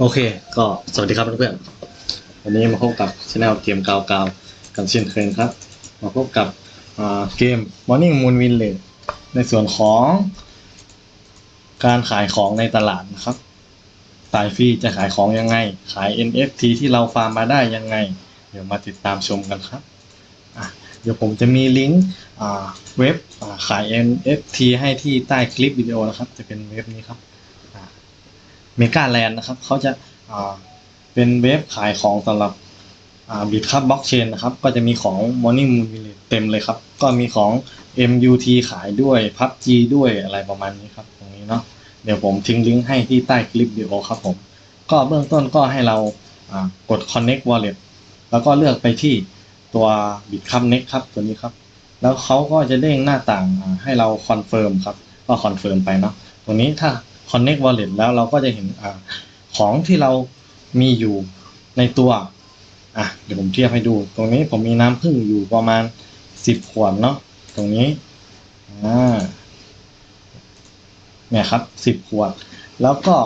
โอเค ก็สวัสดีครับเพื่อนๆ วันนี้มาพบกับช anel เกมกาวกาวกันเช่นเคยครับ มาพบกับเกม Morning Moon Village ในส่วนของการขายของในตลาดนะครับ สายฟรีจะขายของยังไง ขาย NFT ที่เราฟาร์มมาได้ยังไง เดี๋ยวมาติดตามชมกันครับ เดี๋ยวผมจะมีลิงก์เว็บขาย NFT ให้ที่ใต้คลิปวิดีโอนะครับ จะเป็นเว็บนี้ครับ เมกาแลนด์นะครับเขาจะเป็นเว็บขายของสำหรับบิตคัพบล็อกเชนนะครับ ก็จะมีของ Morning Moon Village เต็มเลยครับ ก็มีของ MUT ขายด้วย PUBG ด้วยอะไรประมาณนี้ครับ ตรงนี้เนาะเดี๋ยวผมทิ้งลิงก์ให้ที่ใต้คลิปวิดีโอครับผม ก็เบื้องต้นก็ให้เรากด Connect Wallet แล้วก็เลือกไปที่ตัว Bitcup Next ครับ ตัวนี้ครับ แล้วเขาก็จะเด้งหน้าต่างให้เราคอนเฟิร์มครับ ก็คอนเฟิร์มไปเนาะตรงนี้ถ้า Connect Wallet แล้วเราก็จะเห็นอของที่เรามีอยู่ในตัวอะเดี๋ยวผมเทียบให้ดู ตรงนี้ผมมีน้ำผึ้งอยู่ประมาณสิบขวดเนาะตรงนี้อ่าเนี่ยครับสิบขวด แล้วก็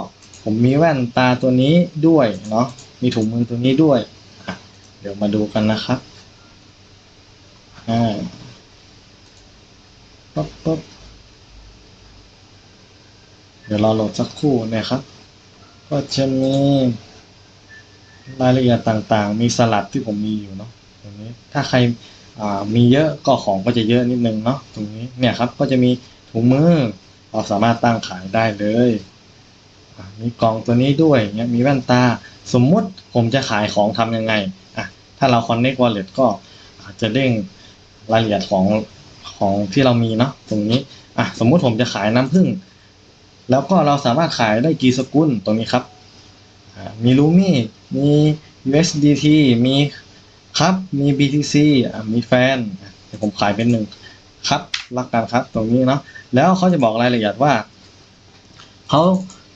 ผมมีแว่นตาตัวนี้ด้วยเนาะมีถุงมือตัวนี้ด้วยเดี๋ยวมาดูกันนะครับอ่าปั๊บปั๊บ เดี๋ยวรอโหลดสักครู่นะครับ ก็จะมีรายละเอียดต่างๆ มีสลัดที่ผมมีอยู่เนาะตรงนี้ถ้าใครมีเยอะก็ของก็จะเยอะนิดนึงเนาะตรงนี้เนี่ยครับก็จะมีถุงมือเราสามารถตั้งขายได้เลยมีกล่องตัวนี้ด้วยเนี่ยมีแว่นตาสมมุติผมจะขายของทำยังไงอะถ้าเรา connect wallet ก็อาจจะเด้งรายละเอียดของของที่เรามีเนาะตรงนี้อะสมมุติผมจะขายน้ำผึ้ง แล้วก็เราสามารถขายได้กี่สกุลตรงนี้ครับ มีลูมี่มี USDT มีครับมี BTC มีแฟนเดี๋ยวผมขายเป็นหนึ่งครับรักกันครับตรงนี้เนาะแล้วเขาจะบอกรายละเอียดว่าเขา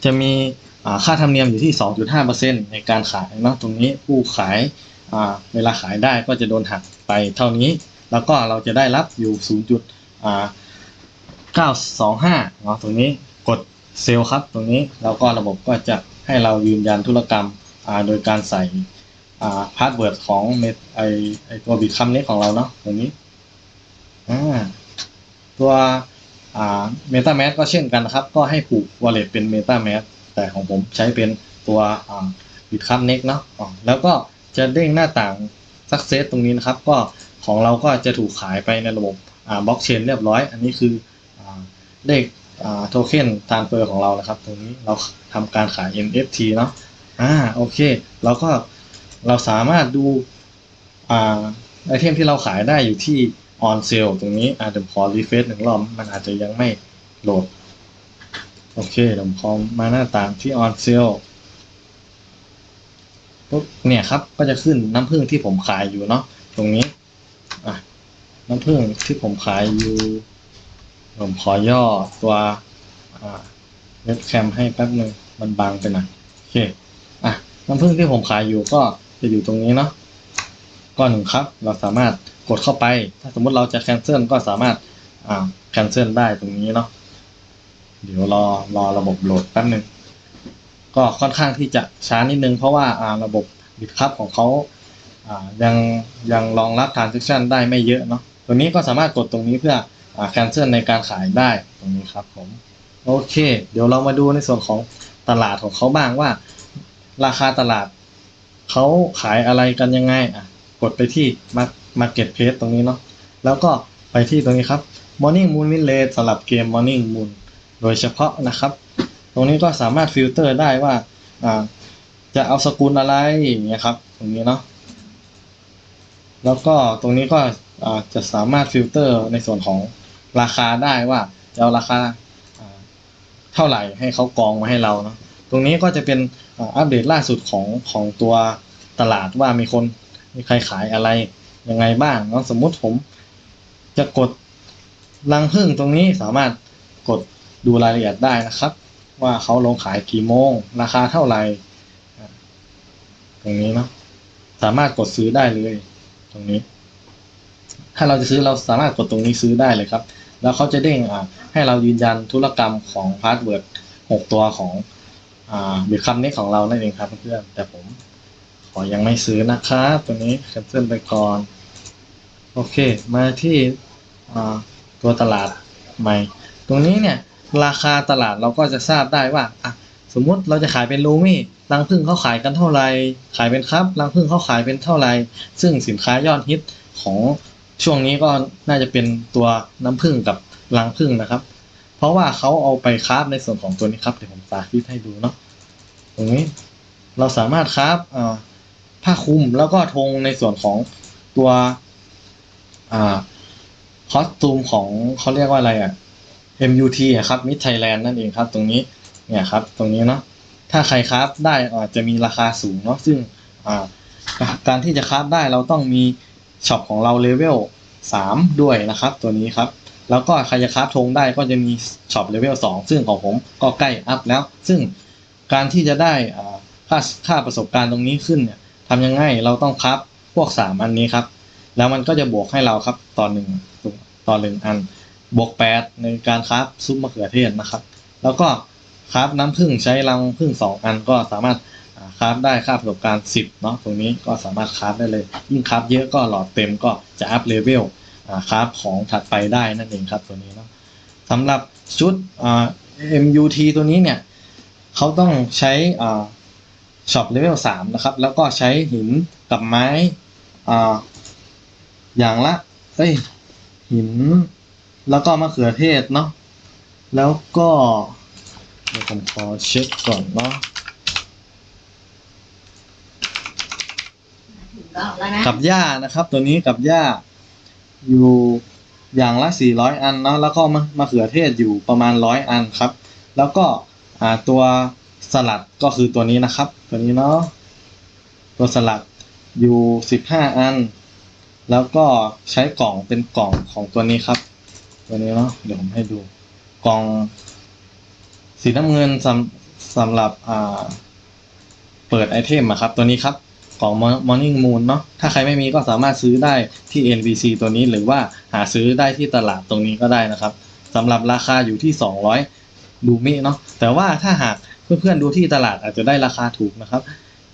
จะมีค่าธรรมเนียมอยู่ที่ 2.5%ในการขายเนาะตรงนี้ผู้ขายาเวลาขายได้ก็จะโดนหักไปเท่านี้ แล้วก็เราจะได้รับอยู่ 0.925เนาะตรงนี้กด เซลล์ครับตรงนี้แล้วก็ระบบก็จะให้เรายืนยันธุรกรรมโดยการใส่อ่าพาสเวิร์ดของเมทไอไอตัวบิตคัมนี้ของเราเนาะตรงนี้ตัวเมตาแมสก็เช่นกันนะครับ ก็ให้ผูกวอลเล็ตเป็นเมตาแมสแต่ของผมใช้เป็นตัวบิตคัมเน็กเนาะแล้วก็จะเด้งหน้าต่าง success ตรงนี้นะครับ ก็ของเราก็จะถูกขายไปในระบบบล็อกเชนเรียบร้อย อันนี้คืออเลข โทเค็นทานเฟอร์ของเรานะครับ ตรงนี้เราทำการขาย NFT เนาะอ่าโอเค เราก็เราสามารถดูอ่าไอเทมที่เราขายได้อยู่ที่ on sale ตรงนี้อ่าเดี๋ยวขอรีเฟซหนึ่งรอบมันอาจจะยังไม่โหลด โอเคเดี๋ยวผมขอมาหน้าต่างที่ on sale ปุ๊บเนี่ยครับก็จะขึ้นน้ำผึ้งที่ผมขายอยู่เนาะตรงนี้อะน้ำผึ้งที่ผมขายอยู่ ผมขอย่อตัวเว็บแคมให้แป๊บหนึ่งมันบางไปหน่อยโอเคอะน้ำผึ้งที่ผมขายอยู่ก็จะอยู่ตรงนี้เนาะก้อนหนึ่งครับ เราสามารถกดเข้าไป ถ้าสมมุติเราจะแคนเซิลก็สามารถอ่าแคนเซิลได้ตรงนี้เนาะเดี๋ยวรอรอระบบโหลดแป๊บหนึ่งก็ค่อนข้างที่จะช้านิดนึง เพราะว่าอ่าระบบบิตคัพของเขาอ่ายังยังรองรับ transaction ได้ไม่เยอะเนาะตัวนี้ก็สามารถกดตรงนี้เพื่อ อ่า cancel ในการขายได้ตรงนี้ครับผมโอเค เดี๋ยวเรามาดูในส่วนของตลาดของเขาบ้างว่า ราคาตลาดเขาขายอะไรกันยังไงอะกดไปที่ market place ตรงนี้เนาะแล้วก็ไปที่ตรงนี้ครับ morning moon village สำหรับเกม morning moon โดยเฉพาะนะครับ ตรงนี้ก็สามารถฟิลเตอร์ได้ว่าอ่าจะเอาสกุลอะไรอย่างเงี้ยครับตรงนี้เนาะแล้วก็ตรงนี้ก็อ่าจะสามารถฟิลเตอร์ในส่วนของ ราคาได้ว่าจะเอาราคาเท่าไหร่ให้เขากองมาให้เราเนาะตรงนี้ก็จะเป็นอัปเดตล่าสุดของของตัวตลาดว่ามีคนมีใครขายอะไรยังไงบ้างเนาะสมมุติผมจะกดรังผึ้งตรงนี้สามารถกดดูรายละเอียดได้นะครับ ว่าเขาลงขายกี่โมง ราคาเท่าไหร่อ่าตรงนี้เนาะสามารถกดซื้อได้เลย ตรงนี้ ถ้าเราจะซื้อเราสามารถกดตรงนี้ซื้อได้เลยครับ แล้วเขาจะเด้งให้เรายืนยันธุรกรรมของพาสเวิร์ดหกตัวของบิตคัมเน็กของเรานั่นเองครับเพื่อนแต่ผมขอยังไม่ซื้อนะครับตัวนี้แคนเซิลไปก่อน โอเค มาที่ตัวตลาดใหม่ ตรงนี้เนี่ยราคาตลาดเราก็จะทราบได้ว่าอะสมมุติเราจะขายเป็นลูมี่รังผึ้งเขาขายกันเท่าไหร่ขายเป็นครับรังผึ้งเขาขายเป็นเท่าไหร่ซึ่งสินค้ายอดฮิตของ ช่วงนี้ก็น่าจะเป็นตัวน้ำผึ้งกับรังผึ้งนะครับ เพราะว่าเขาเอาไปคราฟในส่วนของตัวนี้ครับเดี๋ยวผมสาธิตให้ดูเนาะตรงนี้เราสามารถคราฟผ้าคลุมแล้วก็ธงในส่วนของตัวอคอสตูมของเขาเรียกว่าอะไรอะ MUT อะครับ Mid Thailand นั่นเองครับตรงนี้เนี่ยครับตรงนี้เนาะถ้าใครคราฟได้อาจจะมีราคาสูงเนาะซึ่งการที่จะคราฟได้เราต้องมี ช็อปของเราเลเวล3 ด้วยนะครับ ตัวนี้ครับ แล้วก็ใครจะคราฟธงได้ก็จะมีช็อปเลเวล2ซึ่งของผมก็ใกล้อัพแล้ว ซึ่งการที่จะได้ค่าค่าประสบการณ์ตรงนี้ขึ้นเนี่ยทำยังไงเราต้องคราฟพวก 3 อันนี้ครับ แล้วมันก็จะบวกให้เราครับต่อหนึ่งต่อหนึ่งอัน บวกแปดในการคราฟซุปมะเขือเทศนะครับ แล้วก็คราฟน้ำผึ้งใช้รังผึ้งสองอันก็สามารถ คราฟได้ค่าประสบการณ์ 10เนาะตรงนี้ก็สามารถคราฟได้เลย ยิ่งคราฟเยอะก็หลอดเต็มก็จะอัพเลเวลคราฟของถัดไปได้นั่นเองครับตัวนี้เนาะสำหรับชุด MUT ตัวนี้เนี่ยเขาต้องใช้ช็อปเลเวลสามนะครับ แล้วก็ใช้หินกับไม้ออย่างละเอ้ยหิน แล้วก็มะเขือเทศเนาะแล้วก็เดี๋ยวผมขอเช็คก่อนเนาะ ถูกต้องแล้วนะ กับหญ้านะครับ ตัวนี้กับหญ้าอยู่อย่างละ 400 อันเนาะแล้วก็มะมะเขือเทศอยู่ประมาณ 100 อันครับ แล้วก็อ่าตัวสลัดก็คือตัวนี้นะครับ ตัวนี้เนาะตัวสลัดอยู่ 15 อัน แล้วก็ใช้กล่องเป็นกล่องของตัวนี้ครับ ตัวนี้เนาะเดี๋ยวผมให้ดูกล่องสีน้ำเงินสำสำหรับอ่าเปิดไอเทมอะครับ ตัวนี้ครับ กล่อง Morning Moon เนาะถ้าใครไม่มีก็สามารถซื้อได้ที่ NVC ตัวนี้หรือว่าหาซื้อได้ที่ตลาดตรงนี้ก็ได้นะครับสำหรับราคาอยู่ที่ 200 ดูมิเนาะแต่ว่าถ้าหากเพื่อนๆดูที่ตลาดอาจจะได้ราคาถูกนะครับ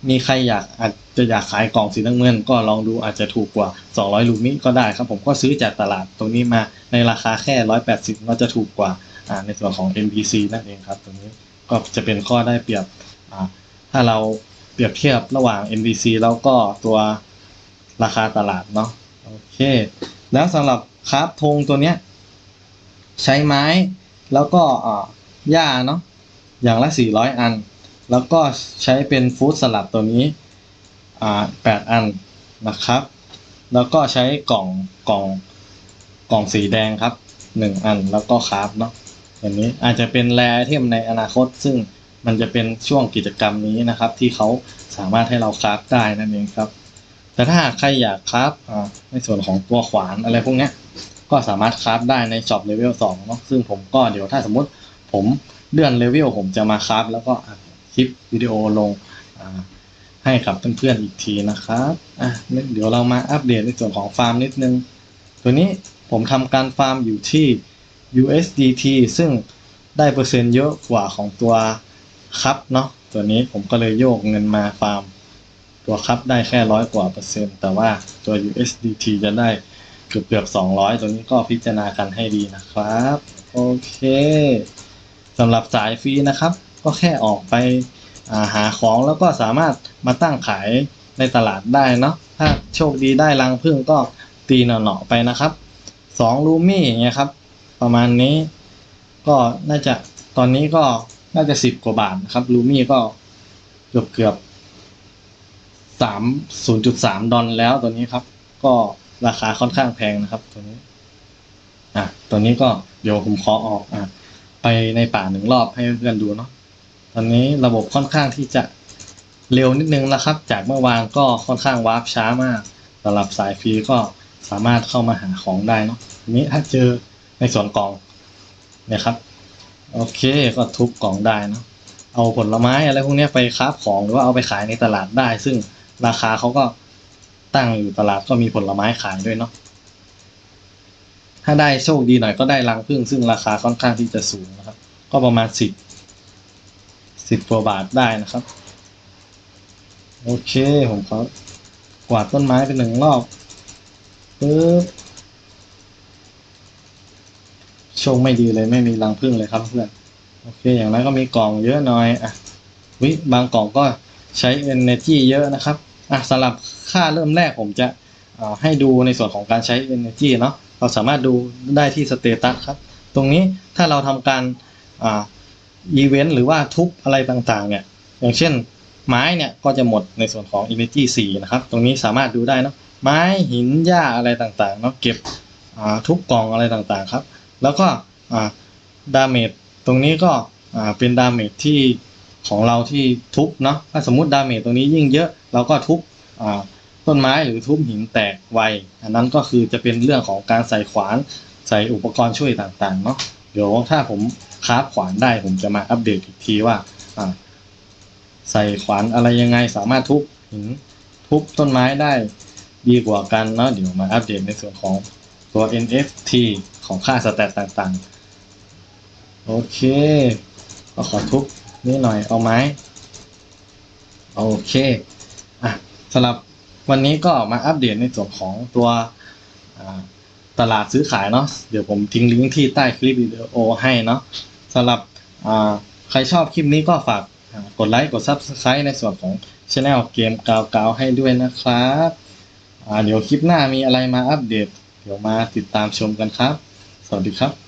มีใครอยากอาจจะอยากขายกล่องสีน้ำเงิน ก็ลองดูอาจจะถูกกว่า 200 ลูมิก็ได้ครับ ผมก็ซื้อจากตลาดตรงนี้มาในราคาแค่ 180 ก็จะถูกกว่าในส่วนของ NVC นั่นเองครับ ตรงนี้ก็จะเป็นข้อได้เปรียบถ้าเรา เปรียบเทียบระหว่าง NVC แล้วก็ตัวราคาตลาดเนาะโอเค แล้วสำหรับคราฟธงตัวเนี้ยใช้ไม้แล้วก็อ่าหญ้าเนาะอย่างละ 400 อัน แล้วก็ใช้เป็นฟู้ดสลัดตัวนี้อ่า8อันนะครับ แล้วก็ใช้กล่องกล่องกล่องสีแดงครับ 1 อันแล้วก็คราฟเนาะอย่างนี้อาจจะเป็นแรไอเทมในอนาคตซึ่ง มันจะเป็นช่วงกิจกรรมนี้นะครับ ที่เขาสามารถให้เราคราฟได้นั่นเองครับ แต่ถ้าหากใครอยากคราฟในส่วนของตัวขวานอะไรพวกนี้ก็สามารถคราฟได้ในช็อปเลเวลสองเนาะซึ่งผมก็เดี๋ยวถ้าสมมติผมเลื่อนเลเวลผมจะมาคราฟแล้วก็คลิปวิดีโอลงอให้กับเพื่อนๆอีกทีนะครับอะเดี๋ยวเรามาอัปเดตในส่วนของฟาร์มนิดนึง ตัวนี้ผมทำการฟาร์มอยู่ที่ USDT ซึ่งได้เปอร์เซ็นต์เยอะกว่าของตัว คัพเนาะตัวนี้ผมก็เลยโยกเงินมาฟาร์ม ตัวคัพได้แค่ร้อยกว่าเปอร์เซ็นต์แต่ว่าตัว USDT จะได้เกือบเกือบสองร้อยตัวนี้ก็พิจารณากันให้ดีนะครับ โอเคสำหรับสายฟรีนะครับ ก็แค่ออกไปาหาของแล้วก็สามารถมาตั้งขายในตลาดได้เนาะถ้าโชคดีได้รังพึ่งก็ตีหน่อๆไปนะครับสองลูมี่อย่างเงี้ยครับ ประมาณนี้ก็น่าจะตอนนี้ก็ น่าจะสิบกว่าบาทนะครับลูมี่ก็เกือบเกือบสามศูนย์จุดสามดอลแล้วตัวนี้ครับ ก็ราคาค่อนข้างแพงนะครับตัวนี้ อะตัวนี้ก็เดี๋ยวผมขอออกอะไปในป่าหนึ่งรอบให้เพื่อนดูเนาะตอนนี้ระบบค่อนข้างที่จะเร็วนิดนึงนะครับ จากเมื่อวานก็ค่อนข้างวาร์ปช้ามากสำหรับสายฟรีก็สามารถเข้ามาหาของได้เนาะนี้ถ้าเจอในส่วนกล่องนี่ยครับ โอเคก็ทุบกล่องได้นะเอาผลไม้อะไรพวกนี้ไปค้าของหรือว่าเอาไปขายในตลาดได้ ซึ่งราคาเขาก็ตั้งอยู่ตลาดก็มีผลไม้ขายด้วยเนาะถ้าได้โชคดีหน่อยก็ได้รังผึ้งซึ่งราคาค่อนข้างที่จะสูงนะครับ ก็ประมาณสิบสิสิบกว่าบาทได้นะครับ โอเคผมขอกวาดต้นไม้ไปหนึ่งรอบปึ๊บ โชคไม่ดีเลยไม่มีรังผึ้งเลยครับเพื่อนโอเค อย่างนั้นก็มีกล่องเยอะหน่อยอะวิบางกล่องก็ใช้ energy เยอะนะครับอะสำหรับค่าเริ่มแรกผมจะให้ดูในส่วนของการใช้ energy เนาะเราสามารถดูได้ที่สเตตัสครับ ตรงนี้ถ้าเราทำการอ่าอีเวนต์หรือว่าทุบอะไรต่างๆ เนี่ย อย่างเช่นไม้เนี่ยก็จะหมดในส่วนของ energy 4 นะครับ ตรงนี้สามารถดูได้เนาะไม้หินหญ้าอะไรต่างๆเนาะเก็บทุบกล่องอะไรต่างๆ ครับ แล้วก็ดาเมจตรงนี้ก็เป็นดาเมจที่ของเราที่ทุบเนาะถ้าสมมติดาเมจตรงนี้ยิ่งเยอะเราก็ทุบต้นไม้หรือทุบหินแตกไวอันนั้นก็คือจะเป็นเรื่องของการใส่ขวานใส่อุปกรณ์ช่วยต่างๆเนาะเดี๋ยวถ้าผมคราฟขวานได้ผมจะมาอัปเดตอีกทีว่าใส่ขวานอะไรยังไงสามารถทุบหินทุบต้นไม้ได้ดีกว่ากันเนาะเดี๋ยวมาอัปเดตในส่วนของตัว NFT ของค่าสแตทต่างๆ โอเคก็ขอทุบนี่หน่อยเอาไหมโอเคอะสำหรับวันนี้ก็มาอัปเดตในส่วนของตัวตลาดซื้อขายเนาะเดี๋ยวผมทิ้งลิงก์ที่ใต้คลิปวิดีโอให้เนาะสำหรับใครชอบคลิปนี้ก็ฝากกดไลค์กด Subscribe ในส่วนของ Channel เกมกาวกาวให้ด้วยนะครับเดี๋ยวคลิปหน้ามีอะไรมาอัปเดต เดี๋ยวมาติดตามชมกันครับ สวัสดีครับ